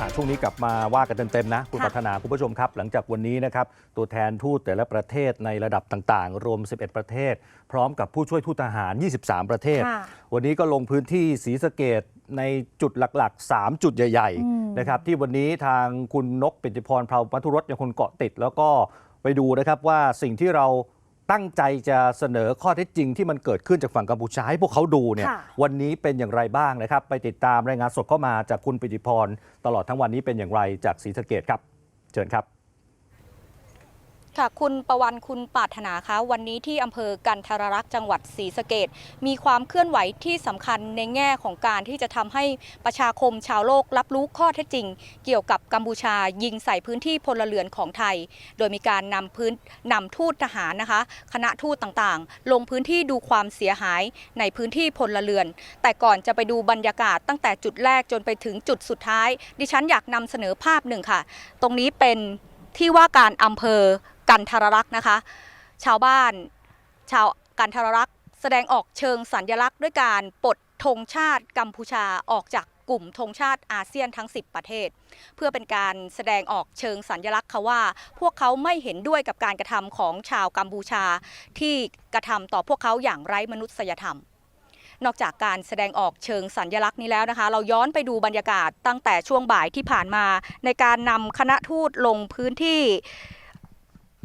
อะช่วงนี้กลับมาว่ากันเต็มๆนะ คุณค่ะปัฒนาคุณผู้ชมครับ หลังจากวันนี้นะครับ ตัวแทนทูตแต่ละประเทศในระดับต่างๆ รวม 11 ประเทศ พร้อมกับผู้ช่วยทูตทหาร 23 ประเทศค่ะวันนี้ก็ลงพื้นที่ศรีสะเกดในจุดหลักๆ 3 จุดใหญ่อืมๆนะครับที่วันนี้ทางคุณนกปิติพรเพรามัทุรสยังคนเกาะติด แล้วก็ไปดูนะครับว่าสิ่งที่เรา ตั้งใจจะเสนอข้อเท็จจริงที่มันเกิดขึ้นจากฝั่งกัมพูชาให้พวกเขาดูเนี่ยค่ะวันนี้เป็นอย่างไรบ้างนะครับ ไปติดตามรายงานสดเข้ามาจากคุณปิติพร ตลอดทั้งวันนี้เป็นอย่างไรจากศรีสะเกดครับ เชิญครับ ค่ะคุณประวันคุณปาถนาคะวันนี้ที่อำเภอกันทรรักษ์จังหวัดศรีสะเกดมีความเคลื่อนไหวที่สำคัญในแง่ของการที่จะทำให้ประชาคมชาวโลกรับรู้ข้อเท็จจริง เกี่ยวกับกัมพูชายิงใส่พื้นที่พลเรือนของไทย โดยมีการนำพื้นนำทูตทหารนะคะ คณะทูตต่างๆ ลงพื้นที่ดูความเสียหายในพื้นที่พลเรือน แต่ก่อนจะไปดูบรรยากาศตั้งแต่จุดแรกจนไปถึงจุดสุดท้าย ดิฉันอยากนำเสนอภาพหนึ่งค่ะ ตรงนี้เป็นที่ว่าการอำเภอ กันทรรักษ์นะคะ ชาวบ้านชาวกันทรรักษ์แสดงออกเชิงสัญญลักษณ์ด้วยการปลดธงชาติกัมพูชาออกจากกลุ่มธงชาติอาเซียนทั้ง 10 ประเทศ เพื่อเป็นการแสดงออกเชิงสัญญลักษณ์ค่ะว่า พวกเขาไม่เห็นด้วยกับการกระทำของชาวกัมพูชา ที่กระทำต่อพวกเขาอย่างไร้มนุษยธรรม นอกจากการแสดงออกเชิงสัญญลักษณ์นี้แล้วนะคะ เราย้อนไปดูบรรยากาศตั้งแต่ช่วงบ่ายที่ผ่านมา ในการนำคณะทูตลงพื้นที่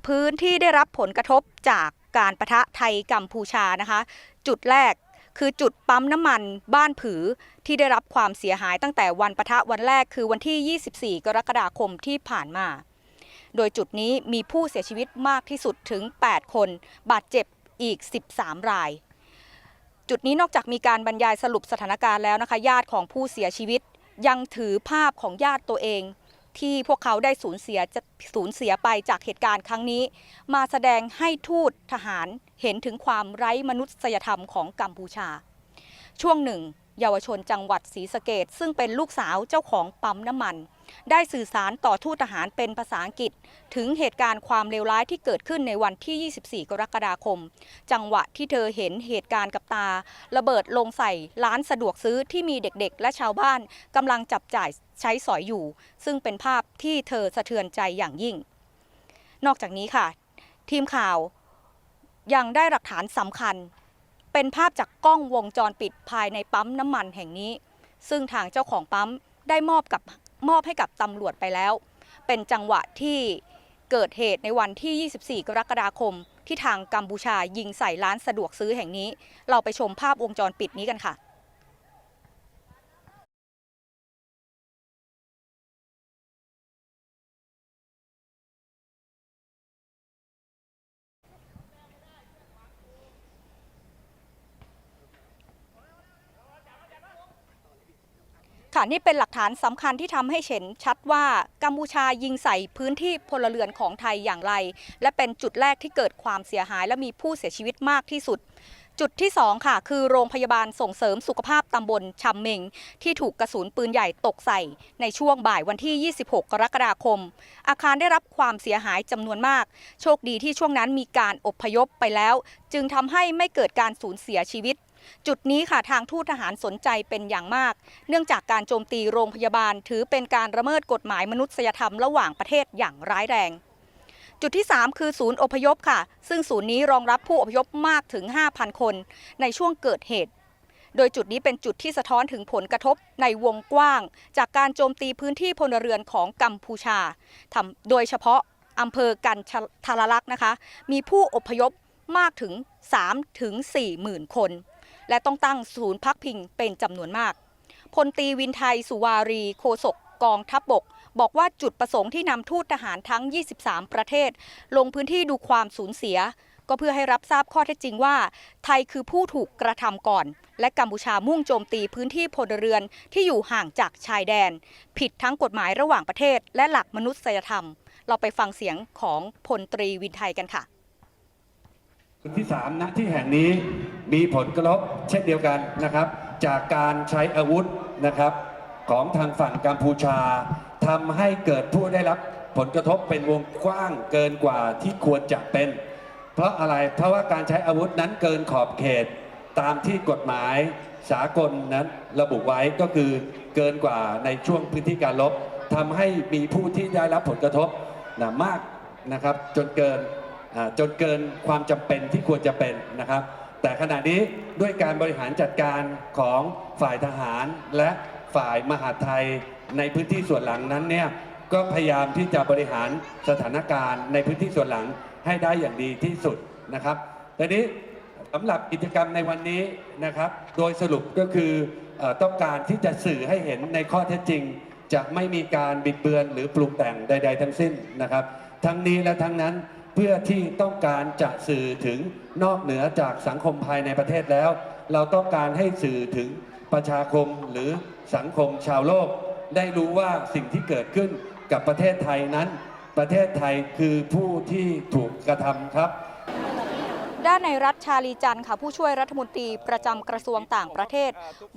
พื้นที่ได้รับผลกระทบจากการประทะไทยกัมพูชานะคะ จุดแรกคือจุดปั๊มน้ำมันบ้านผือที่ได้รับความเสียหายตั้งแต่วันประทะวันแรกคือวันที่ 24 กรกฎาคมที่ผ่านมา โดยจุดนี้มีผู้เสียชีวิตมากที่สุดถึง 8 คน บาดเจ็บอีก 13 ราย จุดนี้นอกจากมีการบรรยายสรุปสถานการณ์แล้วนะคะ ญาติของผู้เสียชีวิตยังถือภาพของญาติตัวเอง ที่พวกเขาได้สูญเสียจะสูญเสียไปจากเหตุการณ์ครั้งนี้ มาแสดงให้ทูตทหารเห็นถึงความไร้มนุษยธรรมของกัมพูชา ช่วงหนึ่ง เยาวชนจังหวัดศรีสะเกดซึ่งเป็นลูกสาวเจ้าของปั๊มน้ำมัน ได้สื่อสารต่อทูตทหารเป็นภาษาอังกฤษ ถึงเหตุการณ์ความเลวร้ายที่เกิดขึ้นในวันที่ 24 กรกฎาคม จังหวะที่เธอเห็นเหตุการณ์กับตา ระเบิดลงใส่ร้านสะดวกซื้อที่มีเด็กๆ และชาวบ้านกำลังจับจ่ายใช้สอยอยู่ ซึ่งเป็นภาพที่เธอสะเทือนใจอย่างยิ่ง นอกจากนี้ค่ะ ทีมข่าวยังได้หลักฐานสำคัญ เป็นภาพจากกล้องวงจรปิดภายในปั๊มน้ำมันแห่งนี้ ซึ่งทางเจ้าของปั๊มได้มอบกับ มอบให้กับตำรวจไปแล้ว เป็นจังหวะที่เกิดเหตุในวันที่ 24 กรกฎาคม ที่ทางกัมพูชายิงใส่ร้านสะดวกซื้อแห่งนี้ เราไปชมภาพวงจรปิดนี้กันค่ะ ค่ะนี่เป็นหลักฐานสำคัญที่ทำให้เห็นชัดว่ากัมพูชายิงใส่พื้นที่พลเรือนของไทยอย่างไร และเป็นจุดแรกที่เกิดความเสียหายและมีผู้เสียชีวิตมากที่สุดจุดที่ 2 ค่ะ คือโรงพยาบาลส่งเสริมสุขภาพตำบลชำเมง ที่ถูกกระสุนปืนใหญ่ตกใส่ ในช่วงบ่ายวันที่ 26 กรกฎาคม อาคารได้รับความเสียหายจำนวนมาก โชคดีที่ช่วงนั้นมีการอบพยพไปแล้ว จึงทำให้ไม่เกิดการสูญเสียชีวิต จุดนี้ค่ะทางทูตทหารสนใจเป็นอย่างมาก เนื่องจากการโจมตีโรงพยาบาล ถือเป็นการละเมิดกฎหมายมนุษยธรรมระหว่างประเทศอย่างร้ายแรง จุดที่ 3 คือศูนย์อพยพค่ะ ซึ่งศูนย์นี้รองรับผู้อพยพมากถึง 5,000 คน ในช่วงเกิดเหตุโดยจุดนี้เป็นจุดที่สะท้อนถึงผลกระทบในวงกว้าง จากการโจมตีพื้นที่พลเรือนของกัมพูชาทำโดยเฉพาะอำเภอกันทารลักษ์นะคะ มีผู้อพยพมากถึง3ถึง4หมื่นคน และต้องตั้งศูนย์พักพิงเป็นจำนวนมาก พลตรีวินไทยสุวารีโคศกกองทัพบบก บอกว่าจุดประสงค์ที่นำทูตทหารทั้ง 23 ประเทศ ลงพื้นที่ดูความสูญเสีย ก็เพื่อให้รับทราบข้อเท็จจริงว่า ไทยคือผู้ถูกกระทำก่อน และกัมพูชามุ่งโจมตีพื้นที่พลเรือนที่อยู่ห่างจากชายแดน ผิดทั้งกฎหมายระหว่างประเทศ และหลักมนุษยธรรม เราไปฟังเสียงของพลตรีวินไทยกันค่ะ จุดที่3ณที่แห่งนี้มีผลกระทบเช่นเดียวกันนะครับ จากการใช้อาวุธนะครับ ของทางฝั่งกัมพูชาทำให้เกิดผู้ได้รับผลกระทบเป็นวงกว้างเกินกว่าที่ควรจะเป็น เพราะอะไรเพราะว่าการใช้อาวุธนั้นเกินขอบเขต ตามที่กฎหมายสากลนั้นระบุไว้ก็คือเกินกว่าในช่วงพื้นที่การลบททำให้มีผู้ที่ได้รับผลกระทบนะมากนะครับ จนเกิน จนเกินความจำเป็นที่ควรจะเป็นนะครับ แต่ขณะนี้ด้วยการบริหารจัดการของฝ่ายทหารและฝ่ายมหาไทยในพื้นที่ส่วนหลังนั้นเนี่ยก็พยายามที่จะบริหารสถานการณ์ในพื้นที่ส่วนหลังให้ได้อย่างดีที่สุดนะครับทีนี้สำหรับกิจกรรมในวันนี้นะครับ โดยสรุปก็คืออต้องการที่จะสื่อให้เห็นในข้อเท็จจริง จะไม่มีการบิดเบือนหรือปรุงแต่งใด ๆ ทั้งสิ้นนะครับ ทั้งนี้และทั้งนั้น เพื่อที่ต้องการจะสื่อถึงนอกเหนือจากสังคมภายในประเทศแล้ว เราต้องการให้สื่อถึงประชาคมหรือสังคมชาวโลก ได้รู้ว่าสิ่งที่เกิดขึ้นกับประเทศไทยนั้น ประเทศไทยคือผู้ที่ถูกกระทำครับ ด้านในรัฐชาลีจันค่ะผู้ช่วยรัฐมนตรีประจำกระทรวงต่างประเทศ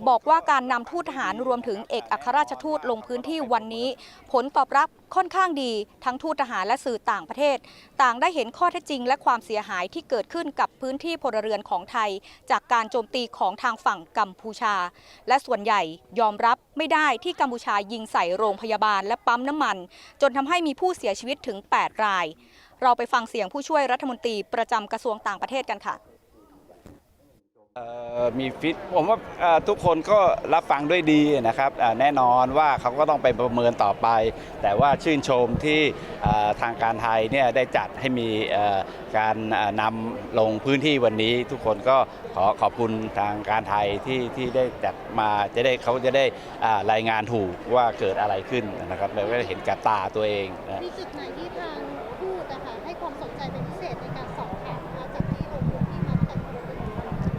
บอกว่าการนำทูตทหารรวมถึงเอกอัครราชทูตลงพื้นที่วันนี้ ผลตอบรับค่อนข้างดี ทั้งทูตทหารและสื่อต่างประเทศ ต่างได้เห็นข้อเท็จจริง และความเสียหายที่เกิดขึ้นกับพื้นที่พลเรือนของไทย จากการโจมตีของทางฝั่งกัมพูชา และส่วนใหญ่ยอมรับไม่ได้ที่กัมพูชายิงใส่โรงพยาบาลและปั๊มน้ำมัน จนทำให้มีผู้เสียชีวิตถึง 8 ราย เราไปฟังเสียงผู้ช่วยรัฐมนตรีประจำกระทรวงต่างประเทศกันค่ะเอ่อมีฟิตผมว่าเอ่อทุกคนก็รับฟังด้วยดีนะครับอ่าแน่นอนว่าเขาก็ต้องไปประเมินต่อไป แต่ว่าชื่นชมที่อ่าทางการไทยเนี่ยได้จัดให้มีเอ่อการอ่านำลงพื้นที่วันนี้ ทุกคนก็ขอขอบคุณทางการไทยที่ที่ได้จัดมาจะได้เขาจะได้อ่ารายงานถูกว่าเกิดอะไรขึ้นนะครับแล้วก็เห็นกับตาตัวเองนะมีจุดไหนที่ทาง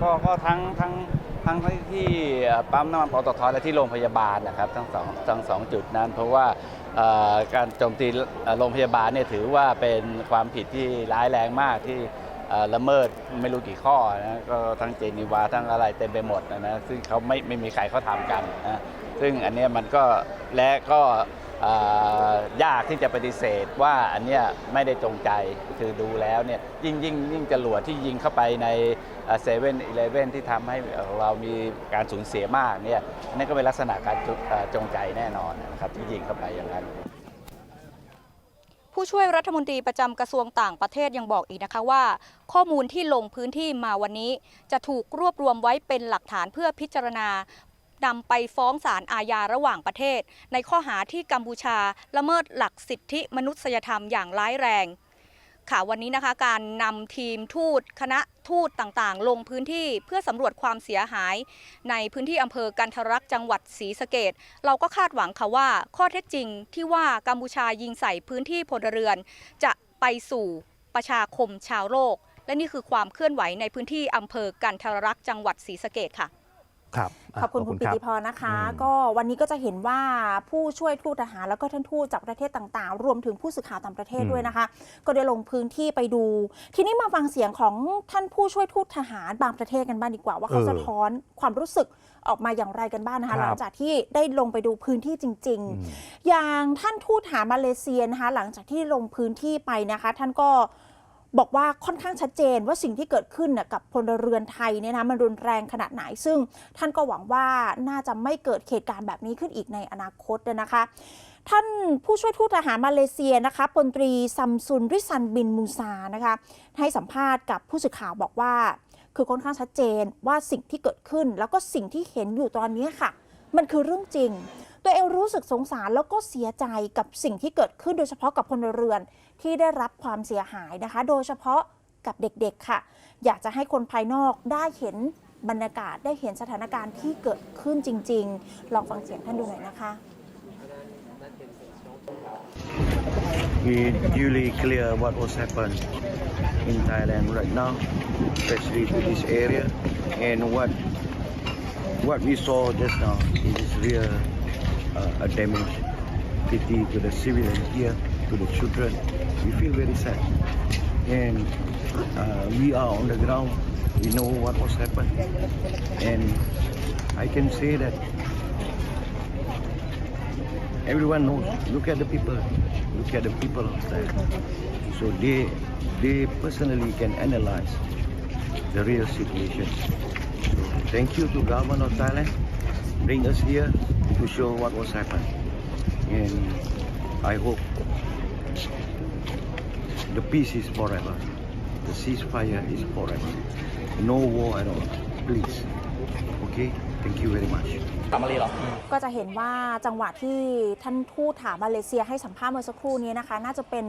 ก็ก็ทั้งทั้งทั้งที่ปั๊มน้ำมันปตทและที่โรงพยาบาลนะครับทั้งสองทั้งสองจุดนั้น เพราะว่าการโจมตีโรงพยาบาลเนี่ยถือว่าเป็นความผิดที่ร้ายแรงมากที่ละเมิดไม่รู้กี่ข้อนะก็ทั้งเจนีวาทั้งอะไรเต็มไปหมดนะนะซึ่งเขาไม่ไม่มีใครเขาทำกันนะซึ่งอันนี้มันก็และก็ ยากที่จะปฏิเสธว่าอันเนี้ยไม่ได้จงใจคือดูแล้วเนี่ยยิ่งยิ่งยิ่งจรวดที่ยิงเข้าไปในเซเว่นอีเลฟเว่นที่ทำให้เรามีการสูญเสียมากเนี่ยอันนี่ก็เป็นลักษณะการจเอ่อจงใจแน่นอนนะครับที่ยิงเข้าไปอย่างนั้น ผู้ช่วยรัฐมนตรีประจำกระทรวงต่างประเทศยังบอกอีกนะคะว่า ข้อมูลที่ลงพื้นที่มาวันนี้ จะถูกรวบรวมไว้เป็นหลักฐานเพื่อพิจารณา นำไปฟ้องศาลอาญาระหว่างประเทศ ในข้อหาที่กัมพูชาละเมิดหลักสิทธิมนุษยธรรมอย่างร้ายแรงค่ะวันนี้นะคะการนำทีมทูตคณะทูตต่างๆ ลงพื้นที่เพื่อสำรวจความเสียหาย ในพื้นที่อำเภอกันทรลักษ์จังหวัดศรีสะเกดเราก็คาดหวังค่ะว่า ข้อเท็จจริงที่ว่ากัมพูชายิงใส่พื้นที่พลเรือน จะไปสู่ประชาคมชาวโลก และนี่คือความเคลื่อนไหวในพื้นที่อำเภอกันทรลักษ์จังหวัดศรีสะเกดค่ะ ครับะขอบคุณคุณปิรับติพรนะคะอืมก็วันนี้ก็จะเห็นว่าผู้ช่วยทูตทหารแล้วก็ท่านทูตจากประเทศต่างๆ รวมถึงผู้สื่อข่าวต่างประเทศอืมด้วยนะคะ ก็ได้ลงพื้นที่ไปดู ทีนี้มาฟังเสียงของท่านผู้ช่วยทูตทหารบางประเทศกันบ้างดีกว่า ว่าเขาสะท้อนความรู้สึกออกมาอย่างไรกันบ้างนะคะ หลังจากที่ได้ลงไปดูพื้นที่จริงอืมๆอย่างท่านทูตทหารมาเลเซียนะคะหลังจากที่ลงพื้นที่ไปนะคะ ท่านก็ บอกว่าค่อนข้างชัดเจนว่าสิ่งที่เกิดขึ้นกับพลเรือนไทยเนี่ยนะมันรุนแรงขนาดไหน ซึ่งท่านก็หวังว่าน่าจะไม่เกิดเหตุการณ์แบบนี้ขึ้นอีกในอนาคตนะคะ ท่านผู้ช่วยทูตทหารมาเลเซียนะคะพลตรีซัมซุนริซันบินมูซานะคะให้สัมภาษณ์กับผู้สื่อข่าวบอกว่า คือค่อนข้างชัดเจนว่าสิ่งที่เกิดขึ้น แล้วก็สิ่งที่เห็นอยู่ตอนนี้ค่ะ มันคือเรื่องจริงตัวเองรู้สึกสงสารแล้วก็เสียใจกับสิ่งที่เกิดขึ้นโดยเฉพาะกับพลเรือน ที่ได้รับความเสียหายนะคะ โดยเฉพาะกับเด็กๆค่ะ อยากจะให้คนภายนอกได้เห็นบรรยากาศได้เห็นสถานการณ์ที่เกิดขึ้นจริง ๆ ลองฟังเสียงท่านดูหน่อยนะคะ we duly clear what was happened in Thailand right now, especially to this area, and what what we saw just now is real uh, a damage, pity to the civilians here, to the children. We feel very sad, and uh, we are on the ground. We know what was happened, and I can say that everyone knows. Look at the people. Look at the people outside. So they they personally can analyze the real situation. So thank you to government of Thailand, bring us here to show what was happened. And I hope the peace is forever. The ceasefire is forever. No war at all. Please. Okay? Thank you very much. ก็จะเห็นว่าจังหวะที่ท่านทูตถามมาเลเซียให้สัมภาษณ์เมื่อสักครู่นี้นะคะ น่าจะเป็น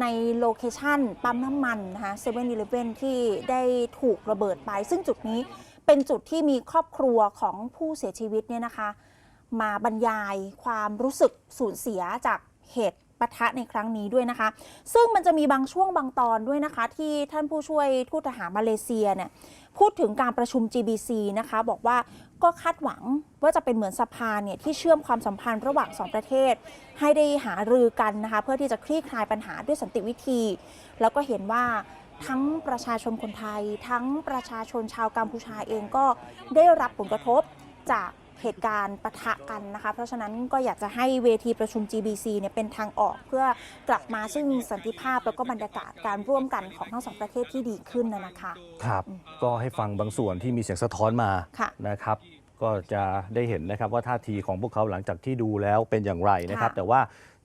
ในโลเคชั่นปั๊มน้ำมันนะคะเซเว่นอีเลฟเว่นที่ได้ถูกระเบิดไป ซึ่งจุดนี้เป็นจุดที่มีครอบครัวของผู้เสียชีวิตเนี่ยนะคะ มาบรรยายความรู้สึกสูญเสียจากเหตุ ปะทะในครั้งนี้ด้วยนะคะ ซึ่งมันจะมีบางช่วงบางตอนด้วยนะคะ ที่ท่านผู้ช่วยทูตทหารมาเลเซียเนี่ยพูดถึงการประชุม GBC นะคะ บอกว่าก็คาดหวังว่าจะเป็นเหมือนสะพานเนี่ยที่เชื่อมความสัมพันธ์ระหว่างสองประเทศ ให้ได้หารือกันนะคะ เพื่อที่จะคลี่คลายปัญหาด้วยสันติวิธี แล้วก็เห็นว่าทั้งประชาชนคนไทย ทั้งประชาชนชาวกัมพูชาเองก็ได้รับผลกระทบจาก เหตุการณ์ปะทะกันนะคะ เพราะฉะนั้นก็อยากจะให้เวทีประชุม GBC เนี่ยเป็นทางออกเพื่อกลับมาซึ่งสันติภาพแล้วก็บรรยากาศการร่วมกันของทั้งสองประเทศที่ดีขึ้นนะนะคะครับ ก็ให้ฟังบางส่วนที่มีเสียงสะท้อนมาค่ะนะครับก็จะได้เห็นนะครับว่าท่าทีของพวกเขาหลังจากที่ดูแล้วเป็นอย่างไรนะครับค่ะแต่ว่า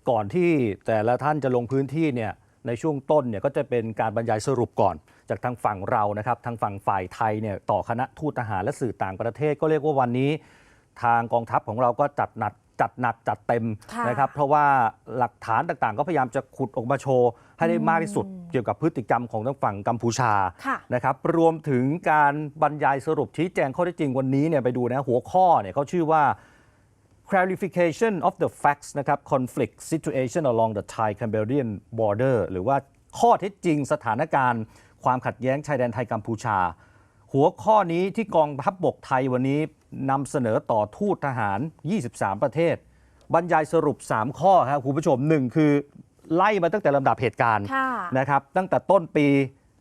ก่อนที่แต่ละท่านจะลงพื้นที่เนี่ยในช่วงต้นเนี่ยก็จะเป็นการบรรยายสรุปก่อน จากทางฝั่งเรานะครับทางฝั่งฝ่ายไทยเนี่ยต่อคณะทูตทหารและสื่อต่างประเทศก็เรียกว่าวันนี้ ทางกองทัพของเราก็จัดหนักจัดหนักจัดเต็มค่ะนะครับเพราะว่าหลักฐานต่างๆ ก็พยายามจะขุดออกมาโชว์ให้ได้มากที่สุดเกี่ยวกับพฤติกรรมของทางฝั่งกัมพูชาค่ะนะครับรวมถึงการบรรยายสรุปชี้แจงข้อเท็จจริงวันนี้เนี่ยไปดูนะหัวข้อเนี่ยเขาชื่อว่า clarification of the facts นะครับ conflict situation along the Thai Cambodian border หรือว่าข้อเท็จจริงสถานการณ์ ความขัดแย้งชายแดนไทยกัมพูชา หัวข้อนี้ที่กองทัพบบกไทยวันนี้นำเสนอต่อทูตทหาร 23 ประเทศ บรรยายสรุป 3 ข้อครับคุณผู้ชมหนึ่งคือไล่มาตั้งแต่ลำดับเหตุการณ์ค่ะนะครับตั้งแต่ต้นปี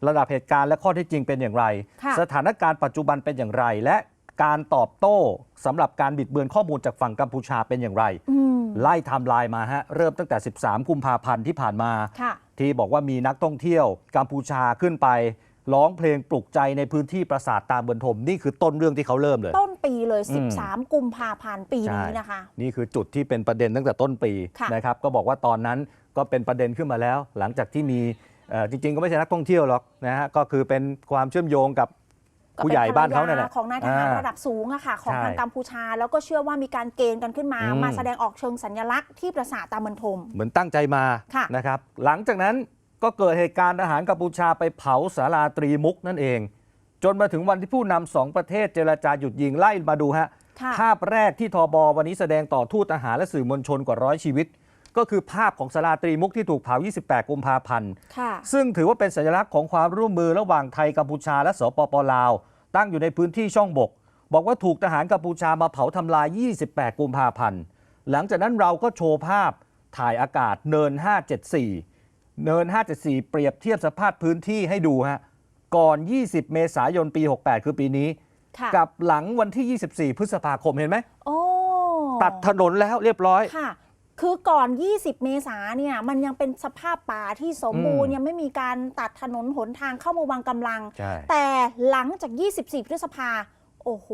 ระดับเหตุการณ์และข้อเท็จจริงเป็นอย่างไรค่ะสถานการณ์ปัจจุบันเป็นอย่างไร และการตอบโต้สำหรับการบิดเบือนข้อมูลจากฝั่งกัมพูชาเป็นอย่างไรอืมไล่ไทม์ไลน์มาฮะเริ่มตั้งแต่ 13 กุมภาพันธ์ที่ผ่านมาค่ะที่บอกว่ามีนักท่องเที่ยวกัมพูชาขึ้นไป ร้องเพลงปลุกใจในพื้นที่ปราสาทตามบนทม นี่คือต้นเรื่องที่เขาเริ่มเลย ต้นปีเลย อืม 13 กุมภาพันธ์ปีนี้นะคะ นี่คือจุดที่เป็นประเด็นตั้งแต่ต้นปีค่ะ นะครับ ก็บอกว่าตอนนั้นก็เป็นประเด็นขึ้นมาแล้ว หลังจากที่มีเอ่อจริง ๆ ก็ไม่ใช่นักท่องเที่ยวหรอกนะฮะก็คือเป็นความเชื่อมโยงกับก็ผู้ป็ใหญ่บ้านเขาภรรนั่นแหละของนายทหารอ่าระดับสูงอะค่ะ ของใช่ทางกัมพูชา แล้วก็เชื่อว่ามีการเกณฑ์กันขึ้นมา อืม มาแสดงออกเชิงสัญลักษณ์ที่ปราสาทตามบรรทม เหมือนตั้งใจมาค่ะ นะครับ หลังจากนั้น ก็เกิดเหตุการณ์ทหารกัมพูชาไปเผาสาราตรีมุกนั่นเอง จนมาถึงวันที่ผู้นำสองประเทศเจรจาหยุดยิงไล่มาดูฮะค่ะภาพแรกที่ทบวันนี้แสดงต่อทูตทหารและสื่อมวลชนกว่าร้อยชีวิต ก็คือภาพของสาราตรีมุกที่ถูกเผา 28 กุมภาพันธ์ค่ะซึ่งถือว่าเป็นสัญลักษณ์ของความร่วมมือระหว่างไทยกัมพูชาและสปปลาว ตั้งอยู่ในพื้นที่ช่องบก บอกว่าถูกทหารกัมพูชามาเผาทำลาย 28 กุมภาพันธ์ หลังจากนั้นเราก็โชว์ภาพถ่ายอากาศเนิน 574 เนิน 574 เปรียบเทียบสภาพพื้นที่ให้ดูฮะก่อน 20 เมษายนปี 68 คือปีนี้ ค่ะกับหลังวันที่ 24 พฤษภาคมเห็นไหม โอ้ตัดถนนแล้วเรียบร้อย ค่ะ คือก่อน 20 เมษาเนี่ย มันยังเป็นสภาพป่าที่สมบูรณ์อืมยังไม่มีการตัดถนนหนทางเข้ามาวางกำลัง ใช่ แต่หลังจาก 24 พฤษภา โอ้โห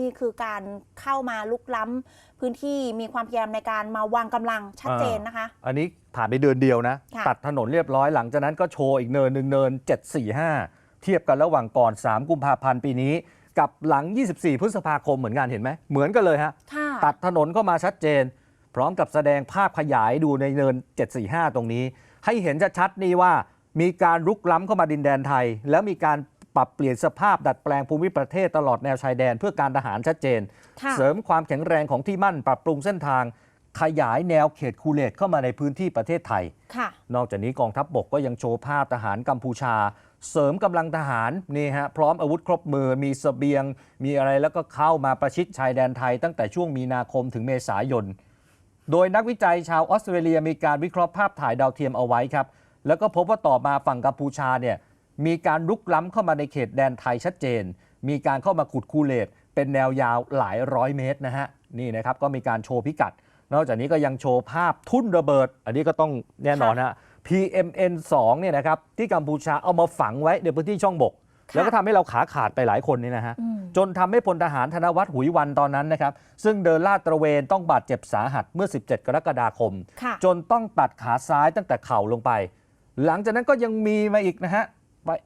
นี่คือการเข้ามาลุกล้ำพื้นที่มีความพยายามในการมาวางกำลังชัดเจนนะคะ อันนี้ผ่านไปเดือนเดียวนะ ค่ะ ตัดถนนเรียบร้อยหลังจากนั้นก็โชว์อีกเนินหนึ่งเนิน 745 เทียบกันระหว่างก่อน 3 กุมภาพันธ์ปีนี้ กับหลัง 24 พฤษภาคมเหมือนกันเห็นไหมเหมือนกันเลยฮะ ค่ะ ตัดถนนเข้ามาชัดเจน พร้อมกับแสดงภาพขยายดูในเนิน 745 ตรงนี้ ให้เห็นชัดๆนี่ว่ามีการรุกล้ำเข้ามาดินแดนไทย แล้วมีการ ปรับเปลี่ยนสภาพดัดแปลงภูมิประเทศตลอดแนวชายแดน เพื่อการทหารชัดเจน ค่ะ เสริมความแข็งแรงของที่มั่นปรับปรุงเส้นทาง ขยายแนวเขตคูเลตเข้ามาในพื้นที่ประเทศไทย ค่ะ นอกจากนี้กองทัพบบกก็ยังโชว์ภาพทหารกัมพูชา เสริมกำลังทหารนี่ฮะพร้อมอาวุธครบมือมีสเสบียง มีอะไรแล้วก็เข้ามาประชิดชายแดนไทย ตั้งแต่ช่วงมีนาคมถึงเมษายน โดยนักวิจัยชาวออสเตรเลียมีการวิเคราะห์ภาพถ่ายดาวเทียมเอาไว้ครับ แล้วก็พบว่าต่อมาฝั่งกัมพูชาเนี่ย มีการลุกล้ำเข้ามาในเขตแดนไทยชัดเจน มีการเข้ามาขุดคูเลตเป็นแนวยาวหลายร้อยเมตรนะฮะนี่นะครับก็มีการโชว์พิกัด นอกจากนี้ก็ยังโชว์ภาพทุ่นระเบิด อันนี้ก็ต้องแน่นอนฮะ PMN 2เนี่ยนะครับที่กัมพูชาเอามาฝังไว้ในพื้นที่ช่องบกค่ะแล้วก็ทำให้เราขาขาดไปหลายคนนี่นะฮะอืมจนทำให้พลทหารธนวัฒน์หุยวันตอนนั้นนะครับ ซึ่งเดินลาดตระเวนต้องบาดเจ็บสาหัสเมื่อ 17 กรกฎาคมค่ะจนต้องตัดขาซ้ายตั้งแต่เข่าลงไป หลังจากนั้นก็ยังมีมาอีกนะฮะ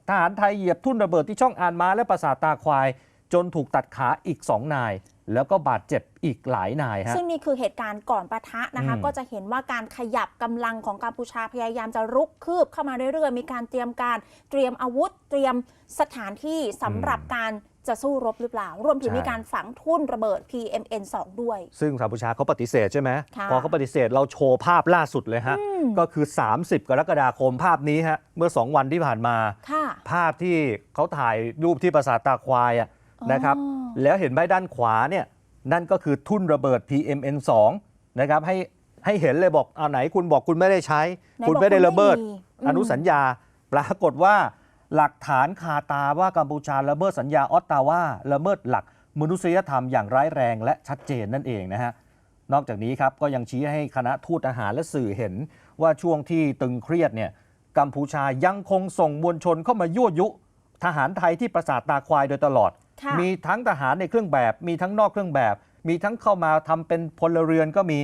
ทหารไทยเหยียบทุ่นระเบิดที่ช่องอานม้าและปราสาทตาควาย จนถูกตัดขาอีก 2 นาย แล้วก็บาดเจ็บอีกหลายนายฮะซึ่งนี่คือเหตุการณ์ก่อนปะทะนะคะอืมก็จะเห็นว่าการขยับกำลังของกัมพูชาพยายามจะรุกคืบเข้ามาเรื่อยๆ มีการเตรียมการเตรียมอาวุธ เตรียมสถานที่สำหรับการ จะสู้รบหรือเปล่า รวมถึงมีการฝังทุ่นระเบิด PMN 2 ด้วย ซึ่งกัมพูชาเขาปฏิเสธใช่ไหมค่ะพอเขาปฏิเสธเราโชว์ภาพล่าสุดเลยฮะอืมก็คือ 30 กรกฎาคมภาพนี้ฮะ เมื่อ 2 วันที่ผ่านมาค่ะภาพที่เขาถ่ายรูปที่ปราสาทตาควายอะอ๋อนะครับ แล้วเห็นใบด้านขวาเนี่ย นั่นก็คือทุ่นระเบิด PMN 2นะครับให้ให้เห็นเลยบอกเอาไหนคุณบอกคุณไม่ได้ใช้ไหนคุณบอกไม่ได้ระเบิดคุณไม่มีอืมอนุสัญญาปรากฏว่า หลักฐานคาตาว่ากัมพูชาละเมิดสัญญาออตตาวาละเมิดหลักมนุษยธรรมอย่างร้ายแรงและชัดเจนนั่นเองนะฮะนอกจากนี้ครับก็ยังชี้ให้คณะทูตทหารและสื่อเห็นว่าช่วงที่ตึงเครียดเนี่ยกัมพูชายังคงส่งมวลชนเข้ามายั่วยุ ทหารไทยที่ปราสาทตาควายโดยตลอดค่ะมีทั้งทหารในเครื่องแบบ มีทั้งนอกเครื่องแบบ มีทั้งเข้ามาทำเป็นพลเรือนก็มี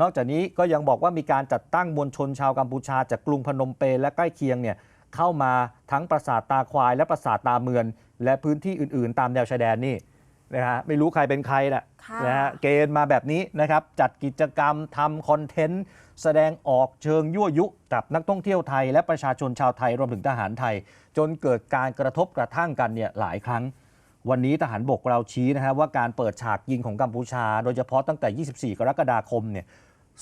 นอกจากนี้ก็ยังบอกว่ามีการจัดตั้งมวลชนชาวกัมพูชาจากกรุงพนมเปญและใกล้เคียงเนี่ย เข้ามาทั้งปราสาทตาควายและปราสาทตาเมือน และพื้นที่อื่นๆ ตามแนวชายแดนนี่นะฮะไม่รู้ใครเป็นใครนะค่ะนะฮะเกณฑ์มาแบบนี้นะครับจัดกิจกรรมทำคอนเทนต์ แสดงออกเชิงยั่วยุกับนักท่องเที่ยวไทย และประชาชนชาวไทยรวมถึงทหารไทย จนเกิดการกระทบกระทั่งกันเนี่ยหลายครั้ง วันนี้ทหารบกเราชี้นะฮะว่าการเปิดฉากยิงของกัมพูชา โดยเฉพาะตั้งแต่ 24 กรกฎาคมเนี่ย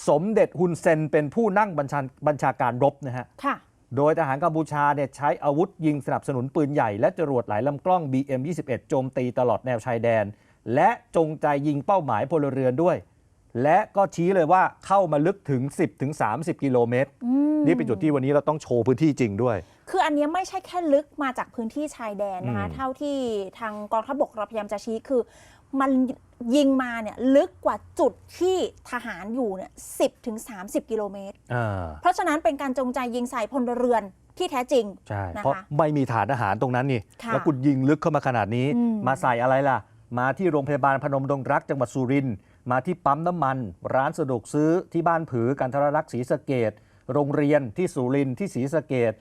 สมเด็จฮุนเซนเป็นผู้นั่งบัญชาบัญชาการรบนะฮะค่ะ โดยทหารกัมพูชาเนี่ยใช้อาวุธยิงสนับสนุนปืนใหญ่และจรวดหลายลำกล้อง BM21 โจมตีตลอดแนวชายแดน และจงใจยิงเป้าหมายพลเรือนด้วย และก็ชี้เลยว่าเข้ามาลึกถึง 10ถึง30กิโลเมตรอืมนี่เป็นจุดที่วันนี้เราต้องโชว์พื้นที่จริงด้วย คืออันเนี้ยไม่ใช่แค่ลึกมาจากพื้นที่ชายแดนนะคะอืมเท่าที่ทางกองทัพบกเราพยายามจะชี้คือ มันยิงมาเนี่ยลึกกว่าจุดที่ทหารอยู่เนี่ยสิถึง30กิโลเมตร อ่าเพราะฉะนั้นเป็นการจงใจยิงใส่พลเรือนที่แท้จริง ใช่ นะคะเพราะไม่มีฐานทหารตรงนั้นนี่ ค่ะแล้วคุณยิงลึกเข้ามาขนาดนี้ อืม มาใส่อะไรล่ะ มาที่โรงพยาบาลพนมดงรักจังหวัดสุรินทร์มาที่ปั๊มน้ำมัน ร้านสะดวกซื้อที่บ้านผือกันทรรักษ์ศรีสะเกดโรงเรียนที่สุรินทร์ที่ศรีสะเกด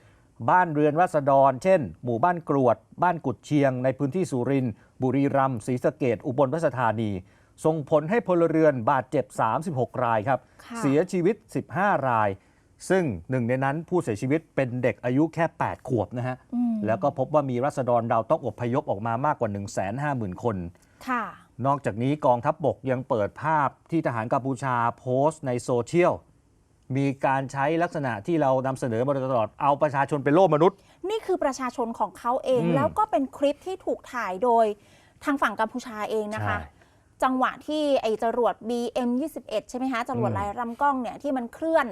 บ้านเรือนรัษฎร เช่น หมู่บ้านกรวด บ้านกุดเชียง ในพื้นที่สุรินทร์บุรีรัมย์ศรีสะเกดอุบลราชธานี ส่งผลให้พลเรือนบาดเจ็บ 36 รายครับค่ะเสียชีวิต 15 ราย ซึ่งหนึ่งในนั้นผู้เสียชีวิตเป็นเด็กอายุแค่ 8 ขวบนะฮะอืมแล้วก็พบว่ามีรัษฎรเราต้องอพยพออกมามากกว่า 1 5 0 0 0 0 คนค่ะนอกจากนี้กองทัพบบกยังเปิดภาพที่ทหารกัมพูชาโพสต์ในโซเชียล มีการใช้ลักษณะที่เรานำเสนอมาโดยตลอดเอาประชาชนเป็นโล่มนุษย์ นี่คือประชาชนของเขาเอง อืมแล้วก็เป็นคลิปที่ถูกถ่ายโดยทางฝั่งกัมพูชาเองนะคะ ใช่จังหวะที่ไอจรวด BM21 ใช่ไหมคะจรวดอืม ลายลำกล้องเนี่ยที่มันเคลื่อน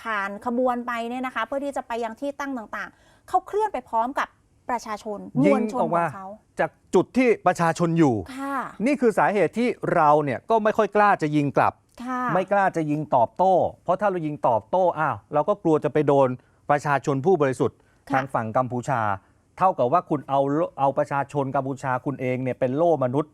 ผ่านขบวนไปเนี่ยนะคะ เพื่อที่จะไปยังที่ตั้งต่างๆ เขาเคลื่อนไปพร้อมกับประชาชนมยิวงลชนออกขอมางเขาจากจุดที่ประชาชนอยู่ ค่ะ นี่คือสาเหตุที่เราเนี่ยก็ไม่ค่อยกล้าจะยิงกลับค่ะ ไม่กล้าจะยิงตอบโต้ เพราะถ้าเรายิงตอบโต้อ้าวเราก็กลัวจะไปโดนประชาชนผู้บริสุทธิ์ค่ะทางฝั่งกัมพูชา เท่ากับว่าคุณเอาโลเอาประชาชนกัมพูชาคุณเองเนี่ยเป็นโล่มนุษย์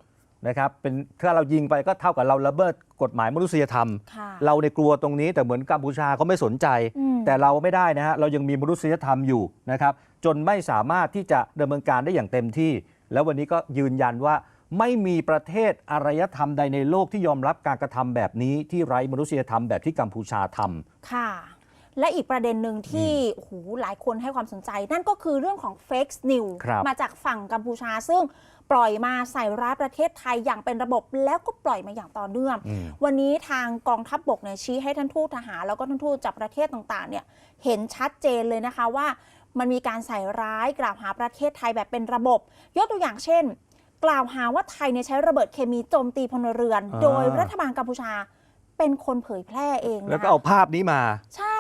นะครับเป็นถ้าเรายิงไปก็เท่ากับเราละเมิดกฎหมายมนุษยธรรมค่ะเราในยกลัวตรงนี้แต่เหมือนกัมพูชาเขาไม่สนใจอืมแต่เราไม่ได้นะฮะเรายังมีมนุษยธรรมอยู่นะครับ จนไม่สามารถที่จะดำเนินการได้อย่างเต็มที่ แล้ววันนี้ก็ยืนยันว่า ไม่มีประเทศอารยธรรมใดในโลกที่ยอมรับการกระทำแบบนี้ที่ไร้มนุษยธรรมแบบที่กัมพูชาทำค่ะ และอีกประเด็นหนึ่งที่โอ้โหหลายคนให้ความสนใจ นั่นก็คือเรื่องของ Fake News ครับมาจากฝั่งกัมพูชาซึ่งปล่อยมาใส่ร้ายประเทศไทยอย่างเป็นระบบแล้วก็ปล่อยมาอย่างต่อเนื่องอืมวันนี้ทางกองทัพบบกเนี่ยชี้ให้ท่านทูตทหารแล้วก็ท่านทูตจากประเทศต่างๆเนี่ยเห็นชัดเจนเลยนะคะว่ามันมีการใส่ร้ายกล่าวหาประเทศไทยแบบเป็นระบบ ยกตัวอย่างเช่น กล่าวหาว่าไทยเนี่ยใช้ระเบิดเคมีโจมตีพลเรือนอ่าโดยรัฐบาลกัมพูชาเป็นคนเผยแพร่เองนะคะแล้วก็เอาภาพนี้มา ใช่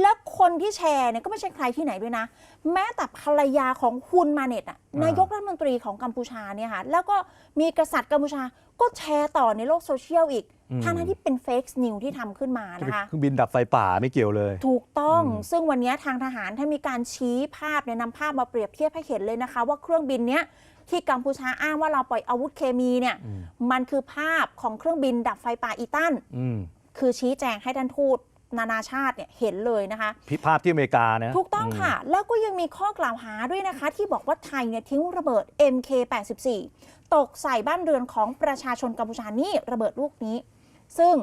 แล้วคนที่แชร์เนี่ยก็ไม่ใช่ใครที่ไหนด้วยนะ แม้แต่ภรรยาของฮุนมาเน็ตอะอ่านนายกรัฐมนตรีของกัมพูชาเนี่ยค่ะแล้วก็มีกษัตริย์กัมพูชาก็แชร์ต่อในโลกโซเชียลอีกทั้งๆที่เป็นเฟกซ์นิวที่ทำขึ้นมาจะนะเป็นคะเครื่องบินดับไฟป่าไม่เกี่ยวเลย ถูกต้องอืมซึ่งวันนี้ทางทหารถ้ามีการชี้ภาพเนี่ยนำภาพมาเปรียบเทียบให้เห็นเลยนะคะ ว่าเครื่องบินเนี้ย ที่กัมพูชาอ้างว่าเราปล่อยอาวุธเคมีเนี่ยอืมมันคือภาพของเครื่องบินดับไฟป่าอีตันอืมคือชี้แจงให้ท่านทูตนานาชาติเนี่ยเห็นเลยนะคะพิภาพที่อเมริกานะถูกต้องค่ะ แล้วก็ยังมีข้อกล่าวหาด้วยนะคะ ที่บอกว่าไทยเนี่ยทิ้งระเบิด MK84 ตกใส่บ้านเรือนของประชาชนกัมพูชานี่ระเบิดลูกนี้ ซึ่ง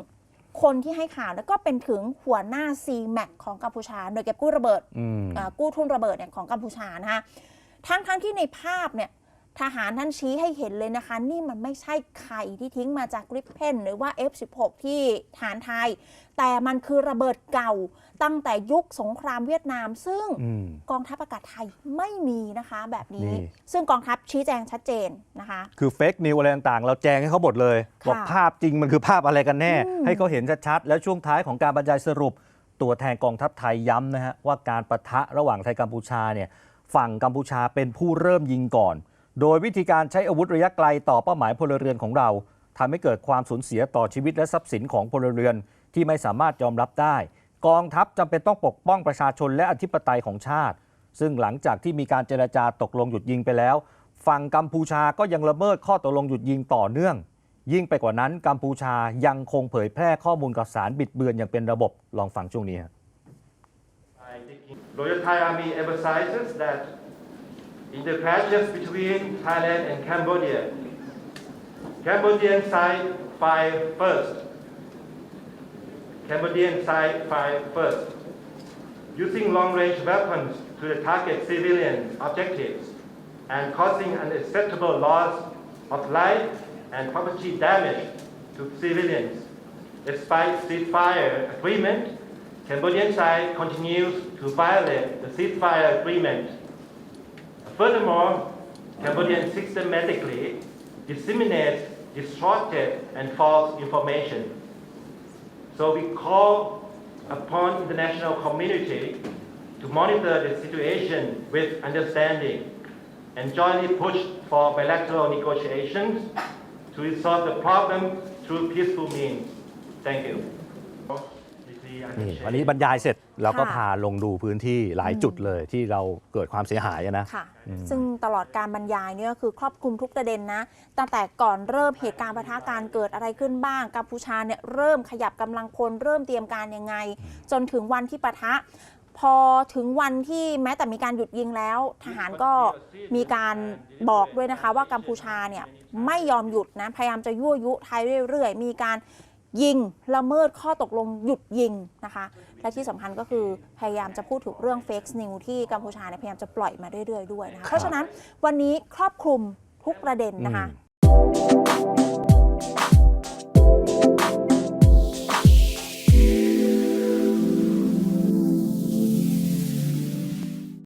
คนที่ให้ข่าวเนี่ยก็เป็นถึงหัวหน้า CMAC ของกัมพูชาหน่วยเก็บกู้ระเบิดอืมอ่ากู้ทุนระเบิดเนี่ยของกัมพูชานะคะทั้งทั้งที่ในภาพเนี่ย ทหารท่านชี้ให้เห็นเลยนะคะ นี่มันไม่ใช่ไข่ที่ทิ้งมาจากกริปเพนหรือว่า F16 ที่ฐานไทย แต่มันคือระเบิดเก่าตั้งแต่ยุคสงครามเวียดนาม ซึ่งอืมกองทัพอากาศไทยไม่มีนะคะแบบนี้นี่ซึ่งกองทัพชี้แจงชัดเจนนะคะ คือเฟกนิวอะไรต่างๆ เราแจงให้เขาหมดเลยค่ะบอกภาพจริงมันคือภาพอะไรกันแน่อืมให้เขาเห็นชัดๆแล้วช่วงท้ายของการบรรยายสรุป ตัวแทนกองทัพไทยย้ำนะฮะว่าการประทะระหว่างไทยกัมพูชาเนี่ยฝั่งกัมพูชาเป็นผู้เริ่มยิงก่อน โดยวิธีการใช้อาวุธระยะไกลต่อเป้าหมายพลเรือนของเราทำให้เกิดความสูญเสียต่อชีวิตและทรัพย์สินของพลเรือนที่ไม่สามารถยอมรับได้ กองทัพจำเป็นต้องปกป้องประชาชนและอธิปไตยของชาติ ซึ่งหลังจากที่มีการเจรจาตกลงหยุดยิงไปแล้ว ฝั่งกัมพูชาก็ยังละเมิดข้อตกลงหยุดยิงต่อเนื่อง ยิ่งไปกว่านั้นกัมพูชายังคงเผยแพร่ข้อมูลข่าวสารบิดเบือนอย่างเป็นระบบลองฟังช่วงนี้ฮะ Royal Thai Army emphasizes that in the clashes between Thailand and Cambodia, Cambodian side fired first. Cambodian side fired first, using long-range weapons to target civilian objectives and causing unacceptable loss of life and property damage to civilians. Despite ceasefire agreement, Cambodian side continues to violate the ceasefire agreement. Furthermore, Cambodian systematically disseminates distorted and false information. So we call upon the international community to monitor the situation with understanding and jointly push for bilateral negotiations to resolve the problem through peaceful means. Thank you. นี่วันนี้บรรยายเสร็จเราก็ค่ะพาลงดูพื้นที่หลายจุดเลยที่เราเกิดความเสียหายอะนะ ค่ะ อืม ซึ่งตลอดการบรรยายเนี่ยก็คือครอบคลุมทุกประเด็นนะ ตั้งแต่ก่อนเริ่มเหตุการณ์ปะทะการเกิดอะไรขึ้นบ้าง กัมพูชาเนี่ยเริ่มขยับกำลังพลเริ่มเตรียมการยังไง จนถึงวันที่ปะทะ พอถึงวันที่แม้แต่มีการหยุดยิงแล้ว ทหารก็มีการบอกด้วยนะคะว่ากัมพูชาเนี่ยไม่ยอมหยุดนะ พยายามจะยั่วยุไทยเรื่อยๆ มีการ ยิงละเมิดข้อตกลงหยุดยิงนะคะ และที่สำคัญก็คือพยายามจะพูดถึงเรื่องเฟกซ์นิวที่กัมพูชาเนี่ยพยายามจะปล่อยมาเรื่อยๆด้วยนะคะเพราะฉะนั้นวันนี้ครอบคลุมทุกประเด็นนะคะอืม